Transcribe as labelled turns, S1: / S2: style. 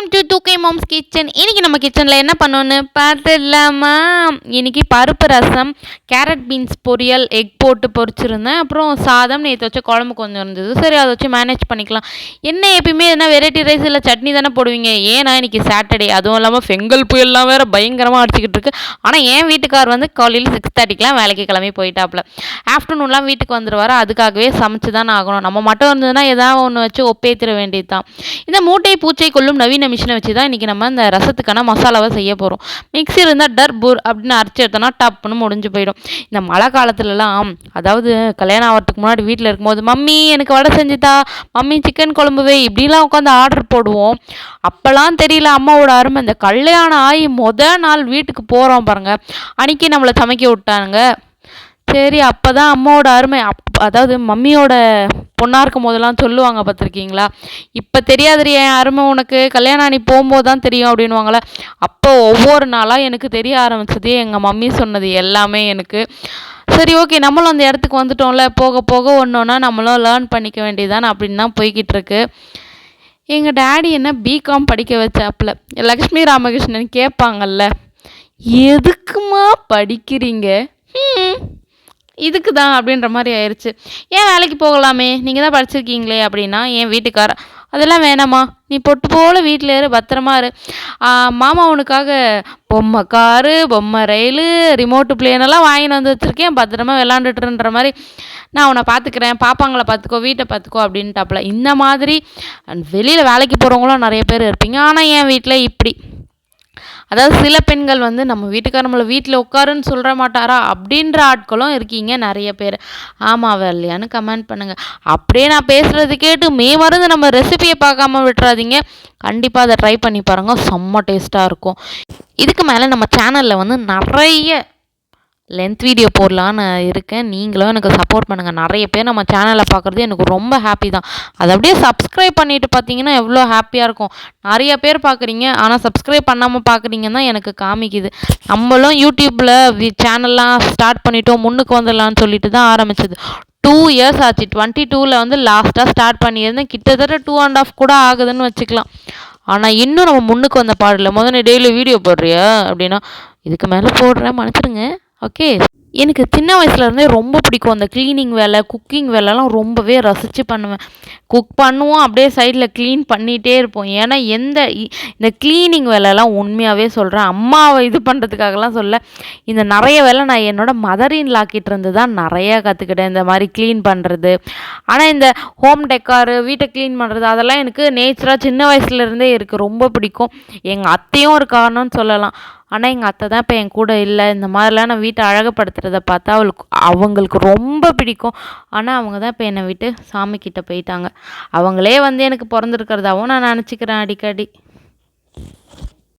S1: Welcome to தூக்கை moms kitchen. இன்னைக்கு நம்ம கிச்சனில் என்ன பண்ணோன்னு பார்த்துடலாமா? இன்னைக்கு பருப்பு ரசம் கேரட் பீன்ஸ் பொரியல் எக் போட்டு பொரிச்சிருந்தேன். அப்புறம் சாதம் நேற்று வச்சு குழம்பு கொஞ்சம் இருந்தது. சரி அதை வச்சு மேனேஜ் பண்ணிக்கலாம். என்ன எப்பயுமே எதனா வெரைட்டி ரைஸ் இல்லை சட்னி தானே போடுவீங்க. ஏன்னா இன்னைக்கு சாட்டர்டே அதுவும் இல்லாமல் செங்கல் புயல்லாம் வேறு பயங்கரமாக அடிச்சுக்கிட்டு இருக்கு. ஆனால் என் வீட்டுக்கார் வந்து காலையில் சிக்ஸ் தேர்ட்டிக்கெலாம் வேலைக்கு கிளம்பி போயிட்டாப்புல. ஆஃப்டர்நூன்லாம் வீட்டுக்கு வந்துடுவார் அதுக்காகவே சமைச்சு தான் ஆகணும். நம்ம மட்டும் இருந்ததுன்னா எதாவது ஒன்று வச்சு ஒப்பேத்திர வேண்டியது தான் இந்த மூட்டை பூச்சை கொள்ளும் நவீன மிஷினை வச்சு தான் இன்றைக்கி நம்ம இந்த ரசத்துக்கான மசாலாவை செய்ய போகிறோம் மிக்ஸி இருந்தால் டர் புர் அப்படின்னு அரைச்சி எடுத்தோன்னா டப்புன்னு முடிஞ்சு போயிடும். இந்த மழை காலத்துலலாம் அதாவது கல்யாணம் ஆகிறதுக்கு முன்னாடி வீட்டில் இருக்கும்போது மம்மி எனக்கு வடை செஞ்சுதா? மம்மி சிக்கன் குழம்பு வை. இப்படிலாம் உட்காந்து ஆர்டர் போடுவோம். அப்போல்லாம் தெரியல அம்மாவோட அருமை. இந்த கல்யாணம் ஆகி மொதல் நாள் வீட்டுக்கு போகிறோம் பாருங்கள் அன்றைக்கி நம்மளை சமைக்க விட்டாங்க. சரி அப்போ தான் அம்மாவோட அருமை. அப் அதாவது மம்மியோட பொண்ணாக இருக்கும் போதெல்லாம் சொல்லுவாங்க பார்த்துருக்கீங்களா? இப்போ தெரியாது என் அருமை உனக்கு கல்யாணம் ஆணி போகும்போது தான் தெரியும் அப்படின்வாங்களே அப்போ ஒவ்வொரு நாளாக எனக்கு தெரிய ஆரம்பிச்சது எங்கள் மம்மி சொன்னது எல்லாமே எனக்கு. சரி ஓகே நம்மளும் அந்த இடத்துக்கு வந்துட்டோம்ல. போக போக ஒன்று ஒன்றா நம்மளும் லேர்ன் பண்ணிக்க வேண்டியதான் அப்படின்னு தான் போய்கிட்டு இருக்கு எங்கள் டேடி என்ன பிகாம் படிக்க வச்சாப்புல. லக்ஷ்மி ராமகிருஷ்ணன் கேட்பாங்கல்ல எதுக்குமா படிக்கிறீங்க? இதுக்கு தான் அப்படின்ற மாதிரி ஆயிடுச்சு ஏன் வேலைக்கு போகலாமே? நீங்கள் தான் படிச்சிருக்கீங்களே அப்படின்னா என் வீட்டுக்கார அதெல்லாம் வேணாம்மா. நீ பொட்டு போல் வீட்டில் இரு பத்திரமா இரு. மாமா உனக்காக பொம்மை காரு பொம்மை ரயில் ரிமோட்டு பிளேனெல்லாம் வாங்கின்னு வந்து வச்சுருக்கேன். பத்திரமா விளாண்டுட்டுன்ற மாதிரி நான் உன்னை பார்த்துக்கிறேன் பாப்பாங்களை பார்த்துக்கோ வீட்டை பார்த்துக்கோ அப்படின்ட்டாப்புல இந்த மாதிரி வெளியில் வேலைக்கு போகிறவங்களும் நிறைய பேர் இருப்பீங்க. ஆனால் என் வீட்டில் இப்படி. அதாவது சில பெண்கள் வந்து நம்ம வீட்டுக்கார நம்மளை வீட்டில் உட்காருன்னு சொல்கிற மாட்டாரா? அப்படின்ற ஆட்களும் இருக்கீங்க நிறைய பேர். ஆமாவே இல்லையான்னு கமெண்ட் பண்ணுங்கள் அப்படியே நான் பேசுகிறது கேட்டு மே மருந்து நம்ம ரெசிபியை பார்க்காம விட்டுறாதீங்க. கண்டிப்பாக அதை ட்ரை பண்ணி பாருங்கள் செம்ம டேஸ்ட்டாக இருக்கும். இதுக்கு மேலே நம்ம சேனலில் வந்து நிறைய லென்த் வீடியோ போடலான்னு இருக்கேன். நீங்களும் எனக்கு சப்போர்ட் பண்ணுங்கள் நிறைய பேர் நம்ம சேனலை பார்க்குறது எனக்கு ரொம்ப ஹாப்பி தான். அதை அப்படியே சப்ஸ்கிரைப் பண்ணிவிட்டு பார்த்தீங்கன்னா எவ்வளோ ஹாப்பியாக இருக்கும். நிறைய பேர் பார்க்குறீங்க. ஆனால் சப்ஸ்கிரைப் பண்ணாமல் பார்க்குறீங்கன்னா தான் எனக்கு காமிக்குது. நம்மளும் யூடியூப்பில் சேனல்லாம் ஸ்டார்ட் பண்ணிட்டோம். முன்னுக்கு வந்துடலான்னு சொல்லிட்டு தான் ஆரம்பிச்சது. டூ இயர்ஸ் ஆச்சு. டுவெண்ட்டி டூவில் வந்து லாஸ்ட்டாக ஸ்டார்ட் பண்ணியிருந்தேன். கிட்டத்தட்ட டூ அண்ட் ஆஃப் கூட ஆகுதுன்னு வச்சுக்கலாம். ஆனால் இன்னும் நம்ம முன்னுக்கு வந்த பாடல முதல்ல டெய்லி வீடியோ போடுறியா அப்படின்னா இதுக்கு மேலே போடுறேன். மன்னிச்சிடுங்க. ஓகே. எனக்கு சின்ன வயசுலேருந்தே ரொம்ப பிடிக்கும் அந்த க்ளீனிங் வேலை குக்கிங் வேலைலாம் ரொம்பவே ரசித்து பண்ணுவேன். குக் பண்ணுவோம் அப்படியே சைடில் க்ளீன் பண்ணிகிட்டே இருப்போம். ஏன்னா எந்த இந்த க்ளீனிங் வேலைலாம் உண்மையாகவே சொல்கிறேன் அம்மாவை இது பண்ணுறதுக்காகலாம் சொல்ல இந்த நிறைய வேலை நான் என்னோடய மதரின் லாக்கிட்டு இருந்து தான் நிறையா கற்றுக்கிட்டேன் இந்த மாதிரி க்ளீன் பண்ணுறது ஆனால் இந்த ஹோம் டெக்காரு வீட்டை க்ளீன் பண்ணுறது அதெல்லாம் எனக்கு நேச்சராக சின்ன வயசுலேருந்தே இருக்குது ரொம்ப பிடிக்கும். எங்கள் அத்தையும் ஒரு காரணம்னு சொல்லலாம். ஆனால் எங்கள் அத்தை தான் இப்போ என் கூட இல்லை. இந்த மாதிரிலாம் நான் வீட்டை அழகுப்படுத்துறத பார்த்தா அவளுக்கு அவங்களுக்கு ரொம்ப பிடிக்கும். ஆனால் அவங்க தான் இப்போ என்னை விட்டு சாமிக்கிட்ட போயிட்டாங்க. அவங்களே வந்து எனக்கு பிறந்திருக்கிறதாவும் நான் நினச்சிக்கிறேன் அடிக்கடி.